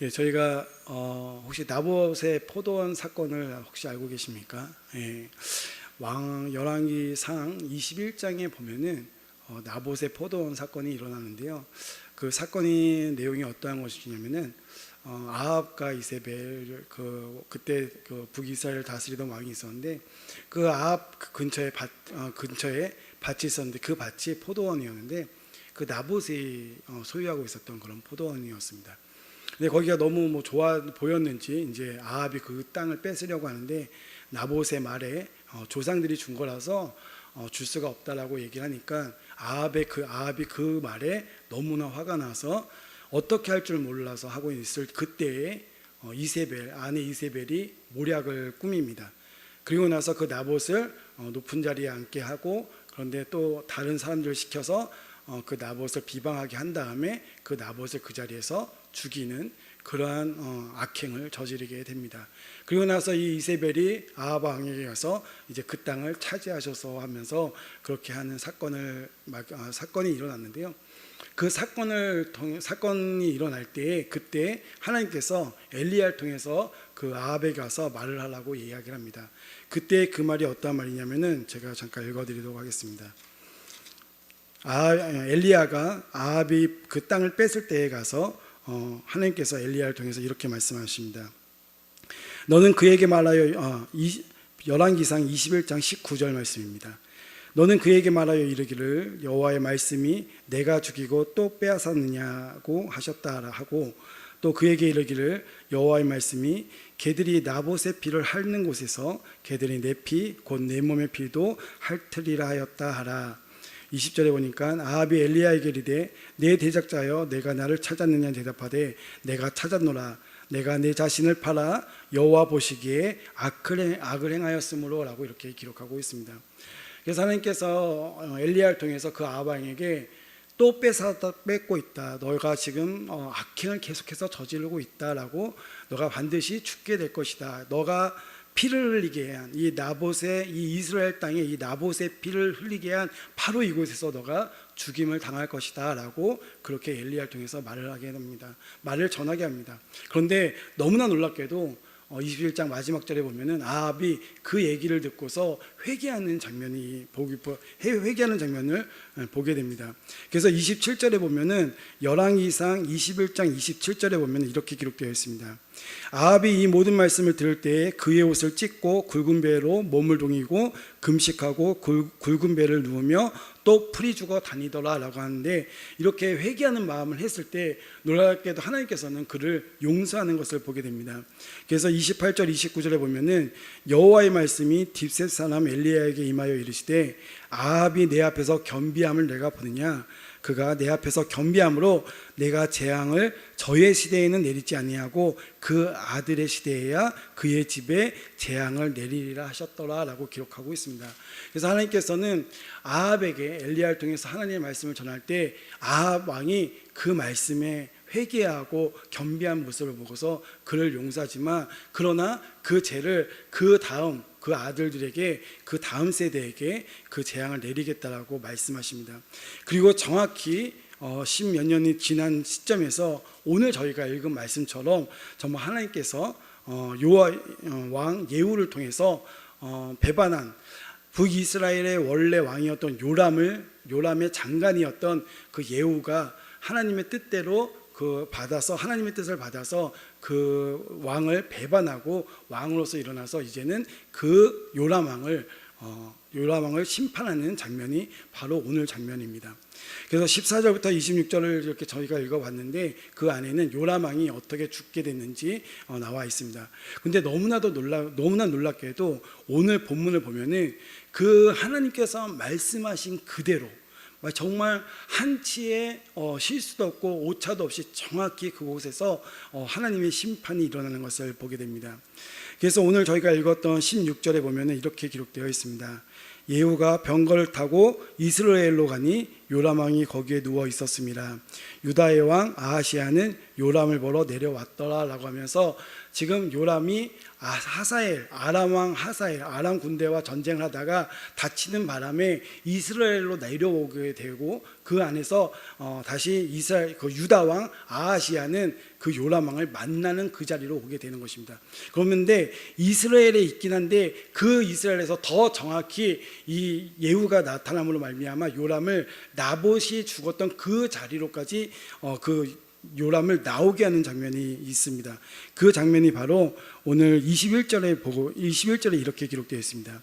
예, 저희가 어, 혹시 나봇의 포도원 사건을 혹시 알고 계십니까? 예, 왕 열왕기상 21장에 보면은 어, 나봇의 포도원 사건이 일어나는데요. 그 사건이 내용이 어떠한 것이냐면은 어, 아합과 이세벨 그 그때 그 북이스라엘 다스리던 왕이 있었는데 그 아합 그 근처에 밭 어, 근처에 밭이 있었는데 그 밭이 포도원이었는데 그 나봇이 어, 소유하고 있었던 그런 포도원이었습니다. 근데 거기가 너무 뭐 좋아 보였는지 이제 아합이 그 땅을 뺏으려고 하는데 나봇의 말에 어, 조상들이 준 거라서 어, 줄 수가 없다라고 얘기를 하니까 아합의 그 아합이 그 말에 너무나 화가 나서 어떻게 할 줄 몰라서 하고 있을 그때에 어, 이세벨 아내 이세벨이 모략을 꾸밉니다. 그리고 나서 그 나봇을 어, 높은 자리에 앉게 하고 그런데 또 다른 사람들을 시켜서 어, 그 나봇을 비방하게 한 다음에 그 나봇을 그 자리에서 죽이는 그러한 어, 악행을 저지르게 됩니다. 그리고 나서 이 이세벨이 아합 왕에게 가서 이제 그 땅을 차지하셔서 하면서 그렇게 하는 사건을 막- 아, 사건이 일어났는데요. 그 사건을 통해 사건이 일어날 때 그때 하나님께서 엘리야를 통해서 그 아합에 가서 말을 하라고 이야기를 합니다. 그때 그 말이 어떤 말이냐면은 제가 잠깐 읽어드리도록 하겠습니다. 아, 엘리야가 아합이 그 땅을 뺏을 때에 가서 어, 하나님께서 엘리야를 통해서 이렇게 말씀하십니다. 너는 그에게 말하여 어, 이, 열왕기상 21장 19절 말씀입니다. 너는 그에게 말하여 이르기를 여호와의 말씀이 내가 죽이고 또 빼앗았느냐고 하셨다 하고 또 그에게 이르기를 여호와의 말씀이 개들이 나봇의 피를 핥는 곳에서 개들이 내 피 곧 내 몸의 피도 핥으리라 하였다 하라. 20절에 보니까 아합이 엘리야에게 이르되 내 대적자여 내가 나를 찾았느냐 대답하되 내가 찾았노라 내가 내 자신을 팔아 여호와 보시기에 악을, 행- 악을 행하였으므로라고 이렇게 기록하고 있습니다. 그래서 하나님께서 어, 엘리야를 통해서 그 아합왕에게 또 뺏어다 뺏고 있다. 너가 지금 어, 악행을 계속해서 저지르고 있다라고 너가 반드시 죽게 될 것이다. 너가 피를 흘리게 한 이 나봇의 이 이스라엘 땅에 이 나봇의 피를 흘리게 한 바로 이곳에서 너가 죽임을 당할 것이다라고 그렇게 엘리야를 통해서 말을 하게 됩니다. 말을 전하게 합니다. 그런데 너무나 놀랍게도 어, 21장 마지막 절에 보면은 아합이 그 얘기를 듣고서 회개하는 장면이 보기 회- 회개하는 장면을 어, 보게 됩니다. 그래서 27절에 보면은 열왕기상 21장 27절에 보면 이렇게 기록되어 있습니다. 아합이 이 모든 말씀을 들을 때에 그의 옷을 찢고 굵은 배로 몸을 동이고 금식하고 굵, 굵은 배를 누우며 또 풀이 죽어 다니더라라고 하는데 이렇게 회개하는 마음을 했을 때 놀랍게도 하나님께서는 그를 용서하는 것을 보게 됩니다. 그래서 28절 29절에 보면은 여호와의 말씀이 딥셋 사람 엘리야에게 임하여 이르시되 아합이 내 앞에서 겸비함을 내가 보느냐 그가 내 앞에서 겸비함으로 내가 재앙을 저의 시대에는 내리지 아니하고 그 아들의 시대에야 그의 집에 재앙을 내리리라 하셨더라라고 기록하고 있습니다. 그래서 하나님께서는 아합에게 엘리야를 통해서 하나님의 말씀을 전할 때 아합 왕이 그 말씀에 회개하고 겸비한 모습을 보고서 그를 용서하지만 그러나 그 죄를 그 다음 그 아들들에게 그 다음 세대에게 그 재앙을 내리겠다라고 말씀하십니다. 그리고 정확히 어, 십몇 년이 지난 시점에서 오늘 저희가 읽은 말씀처럼 정말 하나님께서 어, 요아 어, 왕 예후를 통해서 어, 배반한 북이스라엘의 원래 왕이었던 요람을 요람의 장관이었던 그 예후가 하나님의 뜻대로 그 받아서 하나님의 뜻을 받아서 그 왕을 배반하고 왕으로서 일어나서 이제는 그 요람 왕을 어, 요람 왕을 심판하는 장면이 바로 오늘 장면입니다. 그래서 14절부터 26절을 이렇게 저희가 읽어봤는데 그 안에는 요람 왕이 어떻게 죽게 됐는지 어, 나와 있습니다. 근데 너무나도 놀라 너무나 놀랍게도 오늘 본문을 보면은 그 하나님께서 말씀하신 그대로 정말 한치의 어, 실수도 없고 오차도 없이 정확히 그곳에서 어, 하나님의 심판이 일어나는 것을 보게 됩니다. 그래서 오늘 저희가 읽었던 16절에 보면 이렇게 기록되어 있습니다. 예후가 병거를 타고 이스라엘로 가니 요람 왕이 거기에 누워 있었습니다. 유다의 왕 아하시아는 요람을 보러 내려왔더라라고 하면서 지금 요람이 아, 하사엘 아람 왕 하사엘 아람 군대와 전쟁을 하다가 다치는 바람에 이스라엘로 내려오게 되고 그 안에서 어, 다시 이스라엘 그 유다 왕 아하시아는 그 요람 왕을 만나는 그 자리로 오게 되는 것입니다. 그런데 이스라엘에 있긴 한데 그 이스라엘에서 더 정확히 이 예후가 나타남으로 말미암아 요람을 나봇이 죽었던 그 자리로까지 어, 그 요람을 나오게 하는 장면이 있습니다. 그 장면이 바로 오늘 21절에 보고 21절에 이렇게 기록되어 있습니다.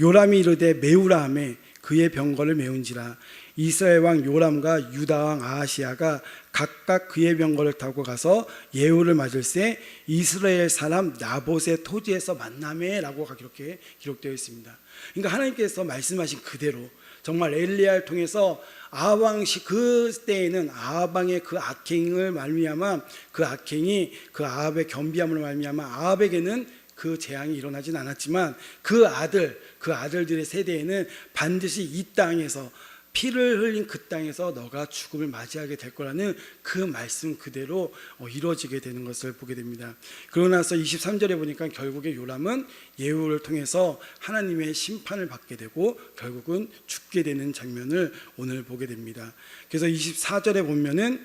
요람이 이르되 메우라 하매 그의 병거를 메운지라 이스라엘 왕 요람과 유다 왕 아하시아가 각각 그의 병거를 타고 가서 예후를 맞을새 이스라엘 사람 나봇의 토지에서 만남에라고 이렇게 기록되어 있습니다. 그러니까 하나님께서 말씀하신 그대로 정말 엘리야를 통해서 아왕시 그 때에는 아합왕의 그 악행을 말미암아 그 악행이 그 아합의 겸비함으로 말미암아 아합에게는 그 재앙이 일어나진 않았지만 그 아들 그 아들들의 세대에는 반드시 이 땅에서 피를 흘린 그 땅에서 너가 죽음을 맞이하게 될 거라는 그 말씀 그대로 어, 이루어지게 되는 것을 보게 됩니다. 그러고 나서 23절에 보니까 결국에 요람은 예후를 통해서 하나님의 심판을 받게 되고 결국은 죽게 되는 장면을 오늘 보게 됩니다. 그래서 24절에 보면은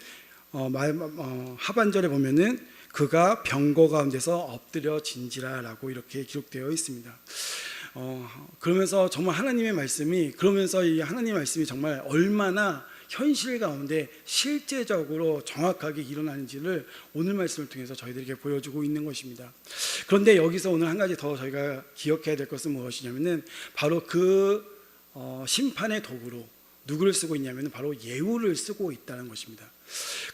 어, 말- 어, 하반절에 보면은 그가 병거 가운데서 엎드려 진지라라고 이렇게 기록되어 있습니다. 어, 그러면서 정말 하나님의 말씀이 그러면서 이 하나님의 말씀이 정말 얼마나 현실 가운데 실제적으로 정확하게 일어나는지를 오늘 말씀을 통해서 저희들에게 보여주고 있는 것입니다. 그런데 여기서 오늘 한 가지 더 저희가 기억해야 될 것은 무엇이냐면은 바로 그 어, 심판의 도구로 누구를 쓰고 있냐면은 바로 예후를 쓰고 있다는 것입니다.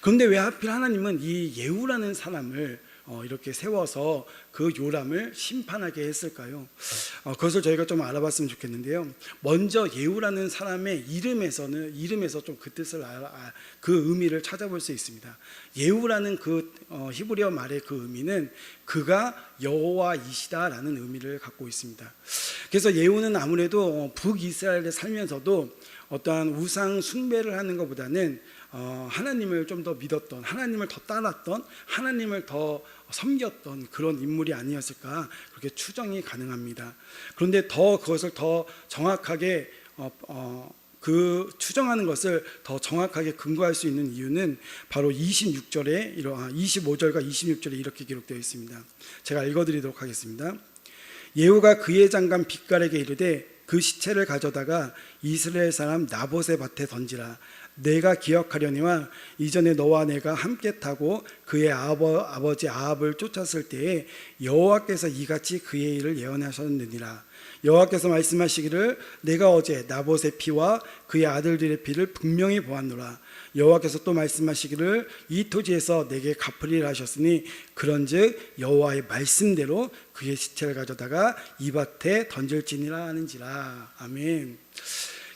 그런데 왜 하필 하나님은 이 예후라는 사람을 어, 이렇게 세워서 그 요람을 심판하게 했을까요? 어, 그것을 저희가 좀 알아봤으면 좋겠는데요. 먼저 예후라는 사람의 이름에서는 이름에서 좀 그 뜻을 아, 그 의미를 찾아볼 수 있습니다. 예후라는 그 어, 히브리어 말의 그 의미는 그가 여호와이시다라는 의미를 갖고 있습니다. 그래서 예후는 아무래도 어, 북이스라엘에 살면서도 어떠한 우상 숭배를 하는 것보다는 어, 하나님을 좀 더 믿었던 하나님을 더 따랐던 하나님을 더 섬겼던 그런 인물이 아니었을까 그렇게 추정이 가능합니다. 그런데 더 그것을 더 정확하게 어, 어, 그 추정하는 것을 더 정확하게 근거할 수 있는 이유는 바로 26절에 이러 25절과 26절에 이렇게 기록되어 있습니다. 제가 읽어드리도록 하겠습니다. 예후가 그의 장관 빛깔에게 이르되 그 시체를 가져다가 이스라엘 사람 나봇의 밭에 던지라 내가 기억하려니와 이전에 너와 내가 함께 타고 그의 아버, 아버지 아합을 쫓았을 때에 여호와께서 이같이 그의 일을 예언하셨느니라. 여호와께서 말씀하시기를 내가 어제 나봇의 피와 그의 아들들의 피를 분명히 보았노라. 여호와께서 또 말씀하시기를 이 토지에서 내게 갚으리라 하셨으니 그런즉 여호와의 말씀대로 그의 시체를 가져다가 이 밭에 던질지니라 하는지라. 아멘.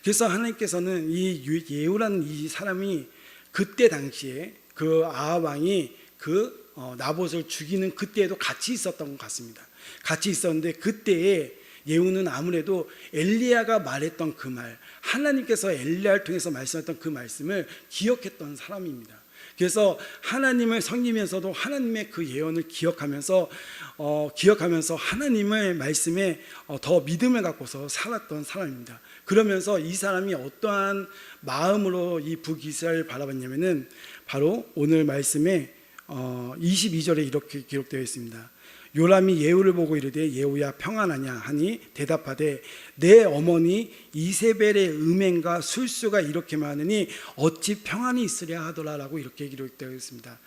그래서 하나님께서는 이 예후라는 이 사람이 그때 당시에 그 아합 왕이 그 어, 나봇을 죽이는 그때에도 같이 있었던 것 같습니다. 같이 있었는데 그때에 예후는 아무래도 엘리야가 말했던 그 말, 하나님께서 엘리야를 통해서 말씀했던 그 말씀을 기억했던 사람입니다. 그래서 하나님을 섬기면서도 하나님의 그 예언을 기억하면서 어, 기억하면서 하나님의 말씀에 어, 더 믿음을 갖고서 살았던 사람입니다. 그러면서 이 사람이 어떠한 마음으로 이 북이스라엘을 바라봤냐면은 바로 오늘 말씀에 어, 22절에 이렇게 기록되어 있습니다. 요람이 예후를 보고 이르되 예후야 평안하냐 하니 대답하되 내 어머니 이세벨의 음행과 술수가 이렇게 많으니 어찌 평안이 있으랴 하더라라고 이렇게 기록되어 있습니다.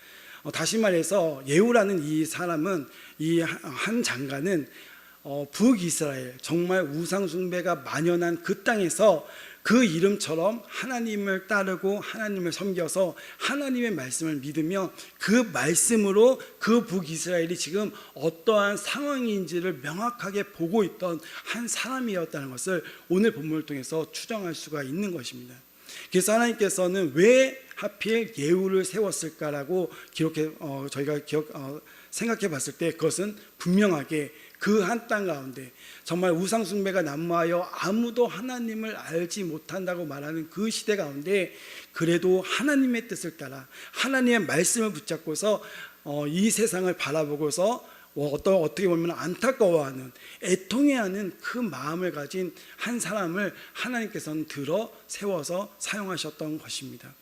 어, 다시 말해서 예후라는 이 사람은 이 한 장관은 어, 북이스라엘 정말 우상 숭배가 만연한 그 땅에서 그 이름처럼 하나님을 따르고 하나님을 섬겨서 하나님의 말씀을 믿으며 그 말씀으로 그 북이스라엘이 지금 어떠한 상황인지를 명확하게 보고 있던 한 사람이었다는 것을 오늘 본문을 통해서 추정할 수가 있는 것입니다. 그래서 하나님께서는 왜 하필 예후를 세웠을까라고 기록해 어, 저희가 기억 어, 생각해 봤을 때 그것은 분명하게 그 한 땅 가운데 정말 우상 숭배가 난무하여 아무도 하나님을 알지 못한다고 말하는 그 시대 가운데 그래도 하나님의 뜻을 따라 하나님의 말씀을 붙잡고서 어, 이 세상을 바라보고서 어, 어떤 어떻게 보면 안타까워하는 애통해하는 그 마음을 가진 한 사람을 하나님께서는 들어 세워서 사용하셨던 것입니다.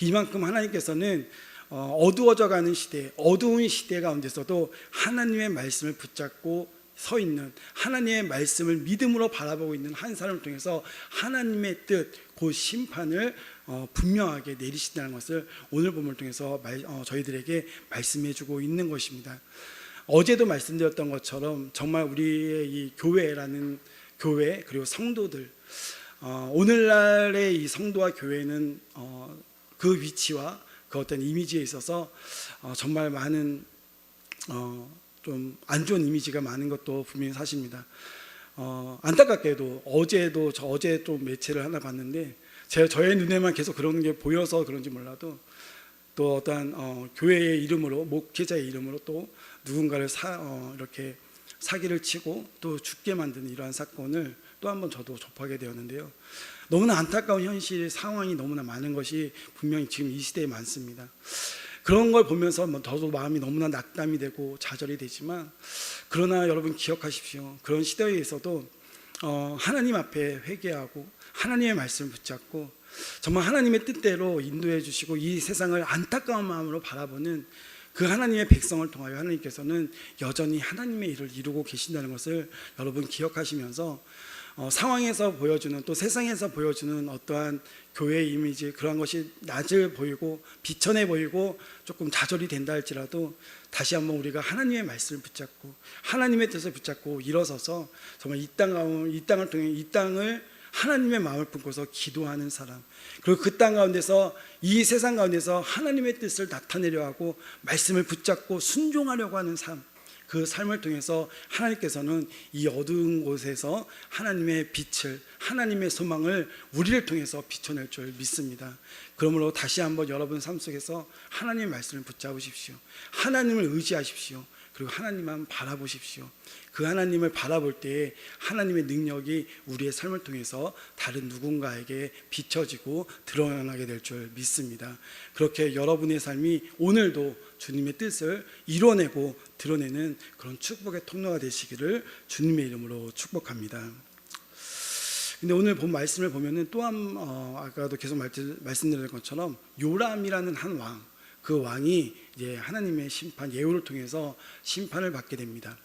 이만큼 하나님께서는 어, 어두워져가는 시대, 어두운 시대 가운데서도 하나님의 말씀을 붙잡고 서 있는 하나님의 말씀을 믿음으로 바라보고 있는 한 사람을 통해서 하나님의 뜻, 그 심판을 어, 분명하게 내리신다는 것을 오늘 본문을 통해서 말- 어, 저희들에게 말씀해주고 있는 것입니다. 어제도 말씀드렸던 것처럼 정말 우리의 이 교회라는 교회 그리고 성도들 어, 오늘날의 이 성도와 교회는 어, 그 위치와 그 어떤 이미지에 있어서 어, 정말 많은 어, 좀 안 좋은 이미지가 많은 것도 분명히 사실입니다. 어, 안타깝게도 어제도 저 어제 또 매체를 하나 봤는데 제 저의 눈에만 계속 그런 게 보여서 그런지 몰라도 또 어떠한 어, 교회의 이름으로 목회자의 이름으로 또 누군가를 사, 어, 이렇게 사기를 치고 또 죽게 만드는 이러한 사건을 또 한 번 저도 접하게 되었는데요. 너무나 안타까운 현실 상황이 너무나 많은 것이 분명히 지금 이 시대에 많습니다. 그런 걸 보면서 뭐 저도 마음이 너무나 낙담이 되고 좌절이 되지만 그러나 여러분 기억하십시오. 그런 시대에서도 어, 하나님 앞에 회개하고 하나님의 말씀을 붙잡고 정말 하나님의 뜻대로 인도해 주시고 이 세상을 안타까운 마음으로 바라보는 그 하나님의 백성을 통하여 하나님께서는 여전히 하나님의 일을 이루고 계신다는 것을 여러분 기억하시면서 어, 상황에서 보여주는 또 세상에서 보여주는 어떠한 교회 이미지 그러한 것이 낮을 보이고 비천해 보이고 조금 좌절이 된다 할지라도 다시 한번 우리가 하나님의 말씀을 붙잡고 하나님의 뜻을 붙잡고 일어서서 정말 이 땅 가운 이 땅을 통해 이 땅을 하나님의 마음을 품고서 기도하는 사람 그리고 그 땅 가운데서 이 세상 가운데서 하나님의 뜻을 나타내려 하고 말씀을 붙잡고 순종하려고 하는 삶 그 삶을 통해서 하나님께서는 이 어두운 곳에서 하나님의 빛을 하나님의 소망을 우리를 통해서 비춰낼 줄 믿습니다. 그러므로 다시 한번 여러분 삶 속에서 하나님의 말씀을 붙잡으십시오. 하나님을 의지하십시오. 그리고 하나님만 바라보십시오. 그 하나님을 바라볼 때에 하나님의 능력이 우리의 삶을 통해서 다른 누군가에게 비춰지고 드러나게 될 줄 믿습니다. 그렇게 여러분의 삶이 오늘도 주님의 뜻을 이뤄내고 드러내는 그런 축복의 통로가 되시기를 주님의 이름으로 축복합니다. 근데 오늘 본 말씀을 보면은 또한 어, 아까도 계속 말씀, 말씀드린 것처럼 요람이라는 한 왕, 그 왕이 이제 하나님의 심판 예우를 통해서 심판을 받게 됩니다.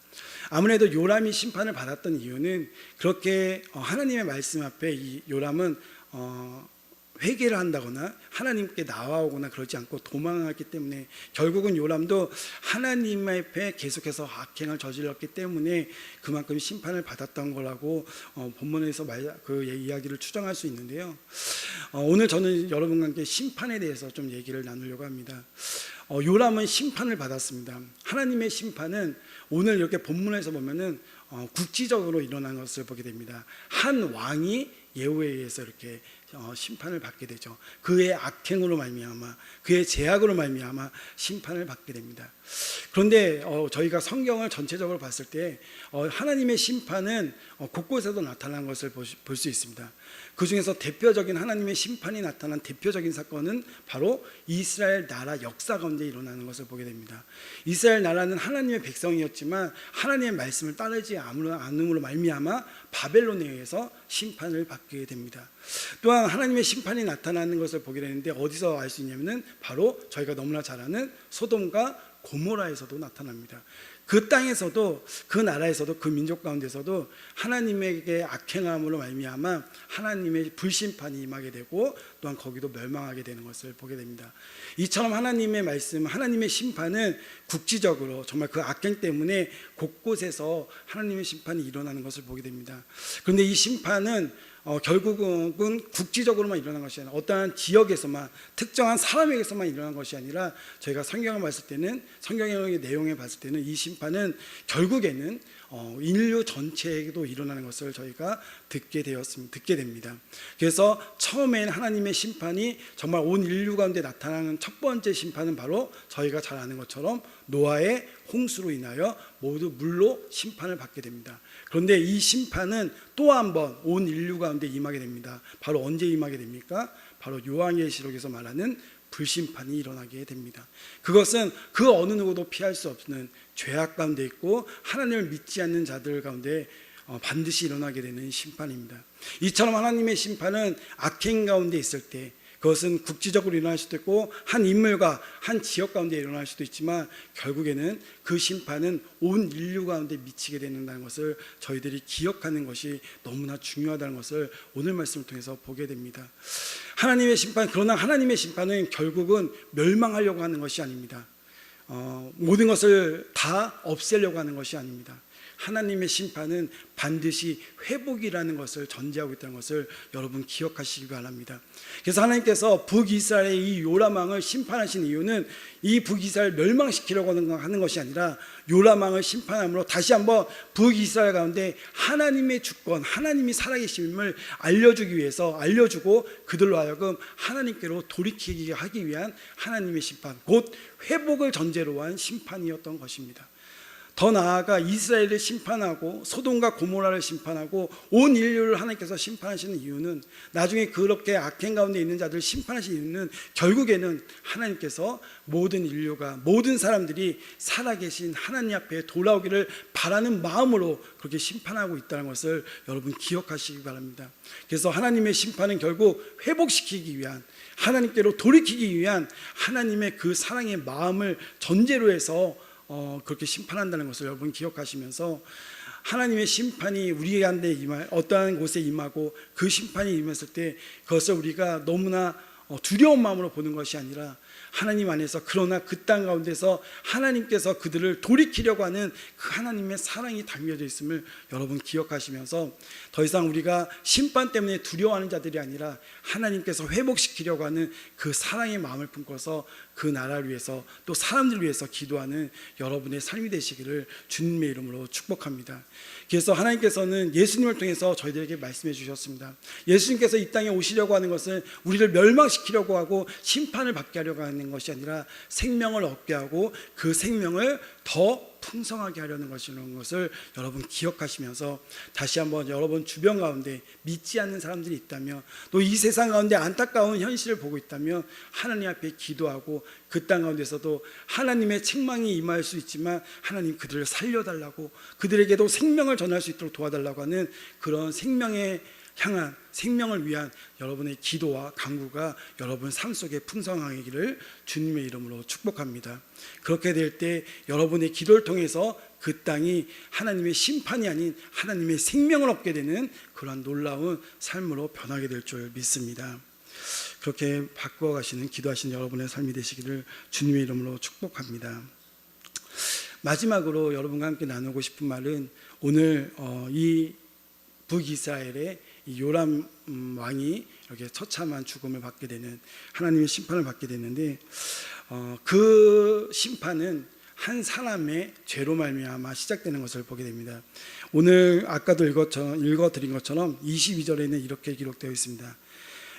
아무래도 요람이 심판을 받았던 이유는 그렇게 어, 하나님의 말씀 앞에 이 요람은 어, 회개를 한다거나 하나님께 나와오거나 그러지 않고 도망하기 때문에 결국은 요람도 하나님 앞에 계속해서 악행을 저질렀기 때문에 그만큼 심판을 받았던 거라고 어, 본문에서 말, 그 이야기를 추정할 수 있는데요. 어, 오늘 저는 여러분과 함께 심판에 대해서 좀 얘기를 나누려고 합니다. 어, 요람은 심판을 받았습니다. 하나님의 심판은 오늘 이렇게 본문에서 보면은 어, 국지적으로 일어난 것을 보게 됩니다. 한 왕이 예후에 의해서 이렇게 어, 심판을 받게 되죠. 그의 악행으로 말미암아, 그의 제약으로 말미암아 심판을 받게 됩니다. 그런데 어, 저희가 성경을 전체적으로 봤을 때 어, 하나님의 심판은 어, 곳곳에도 나타난 것을 볼 수 있습니다. 그 중에서 대표적인 하나님의 심판이 나타난 대표적인 사건은 바로 이스라엘 나라 역사 가운데 일어나는 것을 보게 됩니다. 이스라엘 나라는 하나님의 백성이었지만 하나님의 말씀을 따르지 않음으로 말미암아 바벨론에 의해서 심판을 받게 됩니다. 또한 하나님의 심판이 나타나는 것을 보게 되는데 어디서 알 수 있냐면은 바로 저희가 너무나 잘 아는 소돔과 고모라에서도 나타납니다. 그 땅에서도 그 나라에서도 그 민족 가운데서도 하나님에게 악행함으로 말미암아 하나님의 불심판이 임하게 되고 또한 거기도 멸망하게 되는 것을 보게 됩니다. 이처럼 하나님의 말씀, 하나님의 심판은 국지적으로 정말 그 악행 때문에 곳곳에서 하나님의 심판이 일어나는 것을 보게 됩니다. 그런데 이 심판은 어, 결국은 국지적으로만 일어난 것이 아니라 어떠한 지역에서만 특정한 사람에게서만 일어난 것이 아니라 저희가 성경을 봤을 때는 성경의 내용에 봤을 때는 이 심판은 결국에는 어, 인류 전체에도 일어나는 것을 저희가 듣게 되었습니다. 듣게 됩니다. 그래서 처음엔 하나님의 심판이 정말 온 인류 가운데 나타나는 첫 번째 심판은 바로 저희가 잘 아는 것처럼 노아의 홍수로 인하여 모두 물로 심판을 받게 됩니다. 그런데 이 심판은 또 한 번 온 인류 가운데 임하게 됩니다. 바로 언제 임하게 됩니까? 바로 요한계시록에서 말하는 불심판이 일어나게 됩니다. 그것은 그 어느 누구도 피할 수 없는 죄악 가운데 있고 하나님을 믿지 않는 자들 가운데 어, 반드시 일어나게 되는 심판입니다. 이처럼 하나님의 심판은 악행 가운데 있을 때 그것은 국지적으로 일어날 수도 있고 한 인물과 한 지역 가운데 일어날 수도 있지만 결국에는 그 심판은 온 인류 가운데 미치게 된다는 것을 저희들이 기억하는 것이 너무나 중요하다는 것을 오늘 말씀을 통해서 보게 됩니다. 하나님의 심판 그러나 하나님의 심판은 결국은 멸망하려고 하는 것이 아닙니다. 어, 모든 것을 다 없애려고 하는 것이 아닙니다. 하나님의 심판은 반드시 회복이라는 것을 전제하고 있다는 것을 여러분 기억하시기 바랍니다. 그래서 하나님께서 북이스라엘의 이 요람왕을 심판하신 이유는 이 북이스라엘 멸망시키려고 하는 것이 아니라 요람왕을 심판함으로 다시 한번 북이스라엘 가운데 하나님의 주권, 하나님이 살아계심을 알려주기 위해서 알려주고 그들로 하여금 하나님께로 돌이키게 하기 위한 하나님의 심판, 곧 회복을 전제로 한 심판이었던 것입니다. 더 나아가 이스라엘을 심판하고 소돔과 고모라를 심판하고 온 인류를 하나님께서 심판하시는 이유는 나중에 그렇게 악행 가운데 있는 자들을 심판하시는 이유는 결국에는 하나님께서 모든 인류가 모든 사람들이 살아계신 하나님 앞에 돌아오기를 바라는 마음으로 그렇게 심판하고 있다는 것을 여러분 기억하시기 바랍니다. 그래서 하나님의 심판은 결국 회복시키기 위한 하나님께로 돌이키기 위한 하나님의 그 사랑의 마음을 전제로 해서 어, 그렇게 심판한다는 것을 여러분 기억하시면서 하나님의 심판이 우리한테 임할 어떠한 곳에 임하고 그 심판이 임했을 때 그것을 우리가 너무나 어, 두려운 마음으로 보는 것이 아니라 하나님 안에서 그러나 그 땅 가운데서 하나님께서 그들을 돌이키려고 하는 그 하나님의 사랑이 담겨져 있음을 여러분 기억하시면서 더 이상 우리가 심판 때문에 두려워하는 자들이 아니라 하나님께서 회복시키려고 하는 그 사랑의 마음을 품고서 그 나라를 위해서 또 사람들을 위해서 기도하는 여러분의 삶이 되시기를 주님의 이름으로 축복합니다. 그래서 하나님께서는 예수님을 통해서 저희들에게 말씀해 주셨습니다. 예수님께서 이 땅에 오시려고 하는 것은 우리를 멸망시키려고 하고 심판을 받게 하려고 하는 것이 아니라 생명을 얻게 하고 그 생명을 더 풍성하게 하려는 것이라는 것을 여러분 기억하시면서 다시 한번 여러분 주변 가운데 믿지 않는 사람들이 있다면 또 이 세상 가운데 안타까운 현실을 보고 있다면 하나님 앞에 기도하고 그 땅 가운데서도 하나님의 책망이 임할 수 있지만 하나님 그들을 살려달라고 그들에게도 생명을 전할 수 있도록 도와달라고 하는 그런 생명의 향한 생명을 위한 여러분의 기도와 강구가 여러분 삶 속에 풍성하기를 주님의 이름으로 축복합니다. 그렇게 될 때 여러분의 기도를 통해서 그 땅이 하나님의 심판이 아닌 하나님의 생명을 얻게 되는 그러한 놀라운 삶으로 변하게 될 줄 믿습니다. 그렇게 바꾸어 가시는 기도하시는 여러분의 삶이 되시기를 주님의 이름으로 축복합니다. 마지막으로 여러분과 함께 나누고 싶은 말은 오늘 어, 이 북이스라엘의 이 요람 음, 왕이 이렇게 처참한 죽음을 받게 되는 하나님의 심판을 받게 되는데 어, 그 심판은 한 사람의 죄로 말미암아 시작되는 것을 보게 됩니다. 오늘 아까도 읽었처럼 읽어 드린 것처럼 22절에는 이렇게 기록되어 있습니다.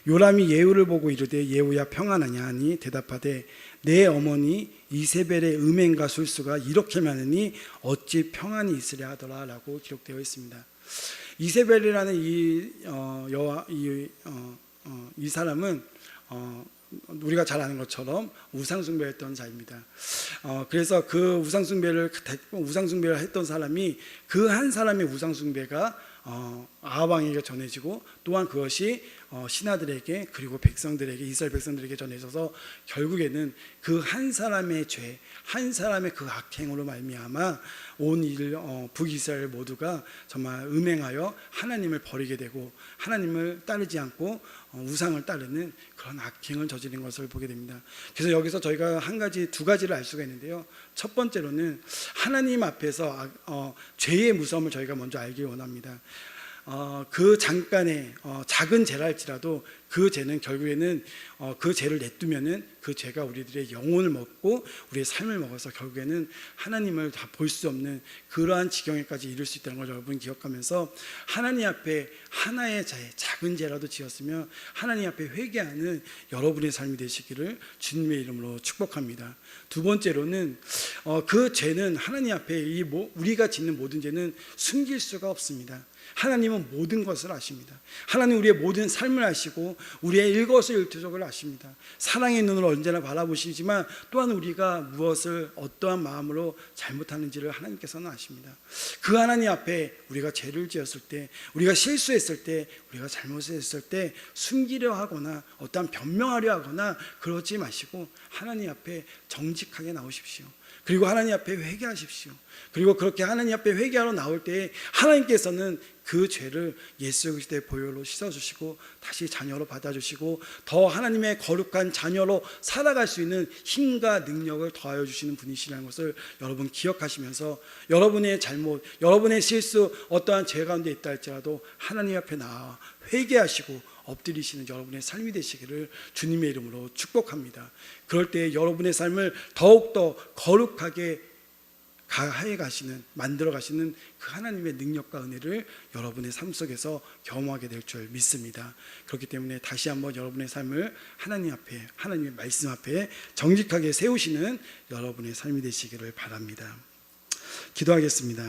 요람이 예후를 보고 이르되 예후야 평안하냐 하니 대답하되 내 어머니 이세벨의 음행과 술수가 이렇게 많으니 어찌 평안이 있으랴 하더라라고 기록되어 있습니다. 이세벨이라는 이 어, 여와 이, 어, 어, 이 사람은 어, 우리가 잘 아는 것처럼 우상숭배했던 자입니다. 어, 그래서 그 우상숭배를 우상숭배를 했던 사람이 그 한 사람의 우상숭배가 어, 아합왕에게 전해지고 또한 그것이 어, 신하들에게 그리고 백성들에게 이스라엘 백성들에게 전해져서 결국에는 그 한 사람의 죄, 한 사람의 그 악행으로 말미암아 온 일, 어, 북이스라엘 모두가 정말 음행하여 하나님을 버리게 되고 하나님을 따르지 않고 어, 우상을 따르는 그런 악행을 저지른 것을 보게 됩니다. 그래서 여기서 저희가 한 가지 두 가지를 알 수가 있는데요. 첫 번째로는 하나님 앞에서 죄의 무서움을 저희가 먼저 알기 원합니다. 어, 그 잠깐의 어, 작은 죄랄지라도 그그 죄는 결국에는 어, 그 죄를 내두면은 그 죄가 우리들의 영혼을 먹고 우리의 삶을 먹어서 결국에는 하나님을 다 볼 수 없는 그러한 지경에까지 이를 수 있다는 걸 여러분 기억하면서 하나님 앞에 하나의 죄, 작은 죄라도 지었으면 하나님 앞에 회개하는 여러분의 삶이 되시기를 주님의 이름으로 축복합니다. 두 번째로는 어, 그 죄는 하나님 앞에 이 모- 우리가 짓는 모든 죄는 숨길 수가 없습니다. 하나님은 모든 것을 아십니다. 하나님 우리의 모든 삶을 아시고 우리의 일거수일투족을 아십니다. 사랑의 눈으로 언제나 바라보시지만 또한 우리가 무엇을 어떠한 마음으로 잘못하는지를 하나님께서는 아십니다. 그 하나님 앞에 우리가 죄를 지었을 때, 우리가 실수했을 때, 우리가 잘못했을 때 숨기려 하거나 어떠한 변명하려 하거나 그러지 마시고 하나님 앞에 정직하게 나오십시오. 그리고 하나님 앞에 회개하십시오. 그리고 그렇게 하나님 앞에 회개하러 나올 때 하나님께서는 그 죄를 예수 그리스도의 보혈로 씻어주시고 다시 자녀로 받아주시고 더 하나님의 거룩한 자녀로 살아갈 수 있는 힘과 능력을 더하여 주시는 분이시라는 것을 여러분 기억하시면서 여러분의 잘못, 여러분의 실수, 어떠한 죄 가운데 있다 할지라도 하나님 앞에 나와 회개하시고 엎드리시는 여러분의 삶이 되시기를 주님의 이름으로 축복합니다. 그럴 때 여러분의 삶을 더욱더 거룩하게 가해 가시는 만들어 가시는 그 하나님의 능력과 은혜를 여러분의 삶 속에서 경험하게 될 줄 믿습니다. 그렇기 때문에 다시 한번 여러분의 삶을 하나님 앞에 하나님의 말씀 앞에 정직하게 세우시는 여러분의 삶이 되시기를 바랍니다. 기도하겠습니다.